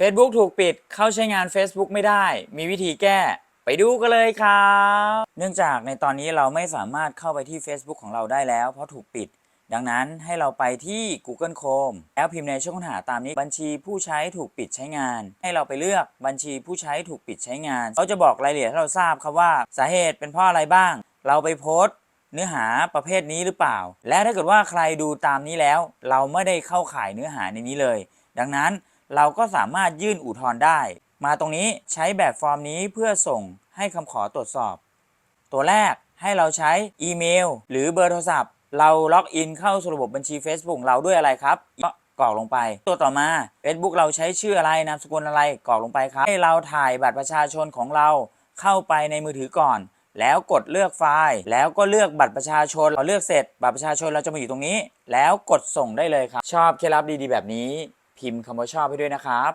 Facebook ถูกปิดเข้าใช้งาน Facebook ไม่ได้ มีวิธีแก้ ไปดูกันเลยครับ เนื่องจากในตอนนี้เราไม่สามารถเข้าไปที่ Facebook ของเราได้แล้ว เพราะถูกปิด ดังนั้นให้เราไปที่ Google Chrome แล้วพิมพ์ในช่องค้นหาตามนี้บัญชีผู้ใช้ถูกปิดใช้งาน ให้เราไปเลือกบัญชีผู้ใช้ถูกปิดใช้งานเขาจะบอกรายละเอียดให้เราทราบครับว่าสาเหตุเป็นเพราะอะไรบ้าง เราไปโพสต์เนื้อหาประเภทนี้หรือเปล่า และถ้าเกิดว่าใครดูตามนี้แล้ว เราไม่ได้เข้าข่ายเนื้อหาในนี้เลย ดังนั้น เราก็สามารถยื่นอุทธรณ์ได้ มาตรงนี้ใช้แบบฟอร์มนี้เพื่อส่งให้คำขอตรวจสอบ ตัวแรกให้เราใช้อีเมล หรือเบอร์โทรศัพท์ เราล็อกอินเข้าสู่ระบบบัญชี Facebook เราด้วยอะไรครับก็กรอกลงไป ตัวต่อมา Facebook เราใช้ชื่ออะไรนามสกุลอะไรกรอกลงไปครับ ให้เราถ่ายบัตรประชาชนของเราเข้าไปในมือถือก่อน แล้วกดเลือกไฟล์ แล้วก็เลือกบัตรประชาชนพอเลือกเสร็จ บัตรประชาชนเราจะมาอยู่ตรงนี้ แล้วกดส่งได้เลยครับ ชอบเคล็ดลับดีๆ แบบนี้ พิมพ์คำว่าชอบให้ด้วยนะครับ